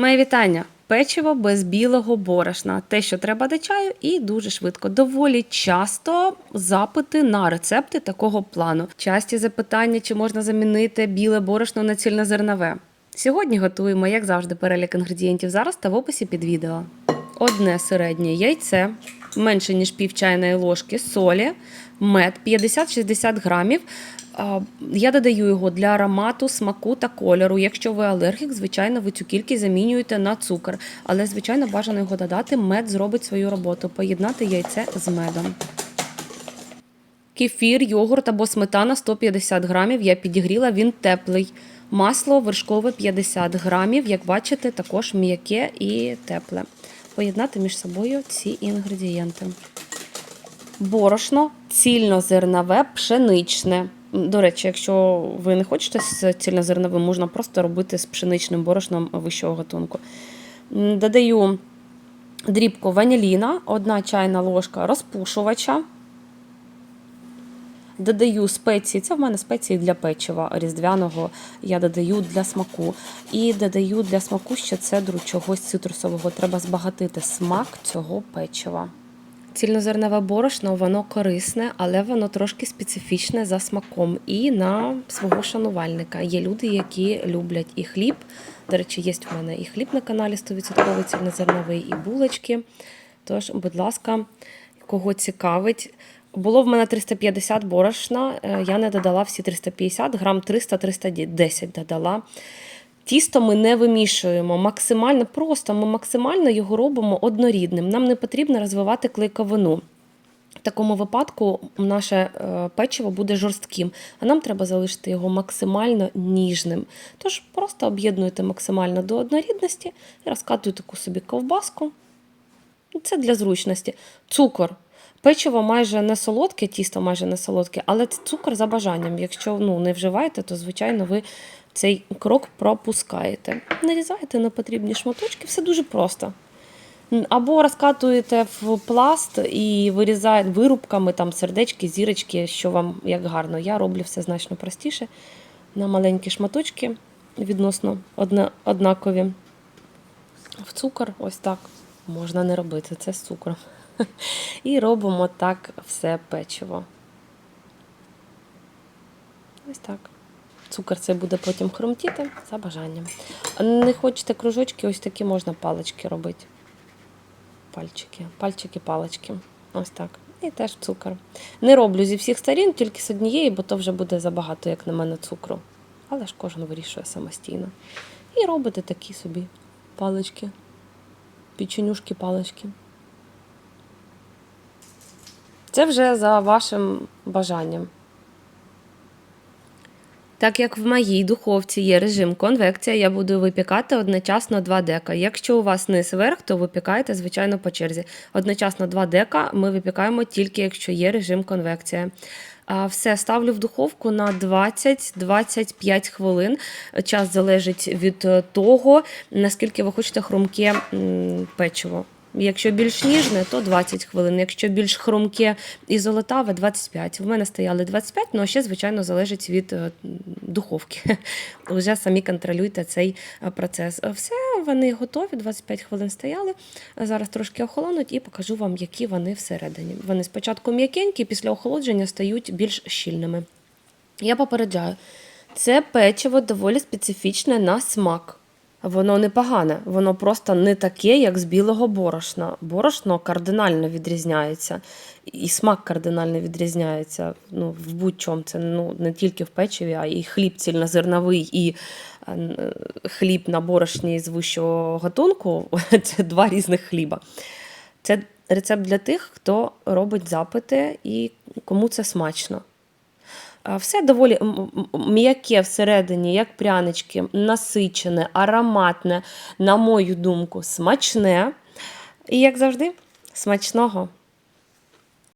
Моє вітання. Печиво без білого борошна. Те, що треба до чаю, і дуже швидко. Доволі часто запити на рецепти такого плану. Часті запитання, чи можна замінити біле борошно на цільнозернове. Сьогодні готуємо, як завжди, перелік інгредієнтів зараз та в описі під відео. Одне середнє яйце, менше ніж пів чайної ложки солі, мед 50-60 грамів. Я додаю його для аромату, смаку та кольору. Якщо ви алергік, звичайно, ви цю кількість замінюєте на цукор. Але, звичайно, бажано його додати. Мед зробить свою роботу. Поєднати яйце з медом. Кефір, йогурт або сметана 150 грамів. Я підігріла, він теплий. Масло вершкове 50 грамів. Як бачите, також м'яке і тепле. Поєднати між собою ці інгредієнти. Борошно цільнозернове пшеничне. До речі, якщо ви не хочете з цільнозерновим, можна просто робити з пшеничним борошном вищого гатунку. Додаю дрібку ваніліна, одна чайна ложка розпушувача. Додаю спеції, це в мене спеції для печива різдвяного. Я додаю для смаку. І додаю для смаку ще цедру чогось цитрусового. Треба збагатити смак цього печива. Цільнозернове борошно, воно корисне, але воно трошки специфічне за смаком і на свого шанувальника. Є люди, які люблять і хліб. До речі, є в мене і хліб на каналі 100% цільнозерновий, і булочки. Тож, будь ласка, кого цікавить. Було в мене 350 борошна, е, я не додала всі 350, грам 300-310 додала. Тісто ми не вимішуємо максимально, просто ми максимально його робимо однорідним. Нам не потрібно розвивати клейковину. В такому випадку наше е, печиво буде жорстким, а нам треба залишити його максимально ніжним. Тож просто об'єднуйте максимально до однорідності і розкатуйте таку собі ковбаску. Це для зручності. Цукор. Печиво майже не солодке, тісто майже не солодке, але цукор за бажанням. Якщо ну, не вживаєте, то звичайно ви цей крок пропускаєте. Нарізаєте на потрібні шматочки, все дуже просто. Або розкатуєте в пласт і вирізаєте вирубками там сердечки, зірочки, що вам як гарно. Я роблю все значно простіше. На маленькі шматочки відносно одна, однакові. В цукор, ось так. Можна не робити, це з цукром. І робимо так все печиво. Ось так. Цукор це буде потім хрумтіти за бажанням. Не хочете кружочки, ось такі можна палички робити. Пальчики, пальчики, палички. Ось так. І теж цукор. Не роблю зі всіх сторін, тільки з однієї, бо то вже буде забагато, як на мене, цукру. Але ж кожен вирішує самостійно. І робите такі собі палички, печенюшки, палички. Це вже за вашим бажанням. Так як в моїй духовці є режим конвекція, я буду випікати одночасно 2 дека. Якщо у вас низ верх, то випікаєте, звичайно, по черзі. Одночасно 2 дека ми випікаємо тільки якщо є режим конвекція. Все, ставлю в духовку на 20-25 хвилин. Час залежить від того, наскільки ви хочете хрумке печиво. Якщо більш ніжне, то 20 хвилин. Якщо більш хрумке і золотаве, 25. В мене стояли 25, ну а ще, звичайно, залежить від е, духовки. Вже самі контролюйте цей е, процес. Все, вони готові, 25 хвилин стояли. Зараз трошки охолонуть і покажу вам, які вони всередині. Вони спочатку м'якенькі, після охолодження стають більш щільними. Я попереджаю, це печиво доволі специфічне на смак. Воно не погане, воно просто не таке, як з білого борошна. Борошно кардинально відрізняється, і смак кардинально відрізняється. Ну, в будь-чому це ну, не тільки в печиві, а і хліб цільнозерновий, і е, хліб на борошні з вищого гатунку це два різних хліба. Це рецепт для тих, хто робить запити і кому це смачно. Все доволі м'яке всередині, як прянички, насичене, ароматне, на мою думку, смачне. І, як завжди, смачного!